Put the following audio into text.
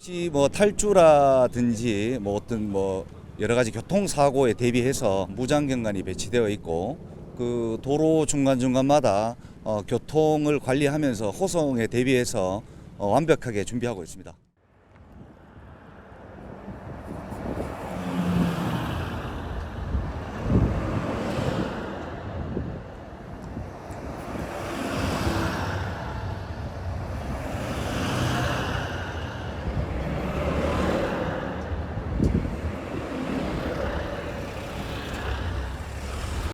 혹시 뭐 탈주라든지 뭐 어떤 뭐 여러 가지 교통 사고에 대비해서 무장경관이 배치되어 있고 그 도로 중간 중간마다 어, 교통을 관리하면서 호송에 대비해서 어, 완벽하게 준비하고 있습니다.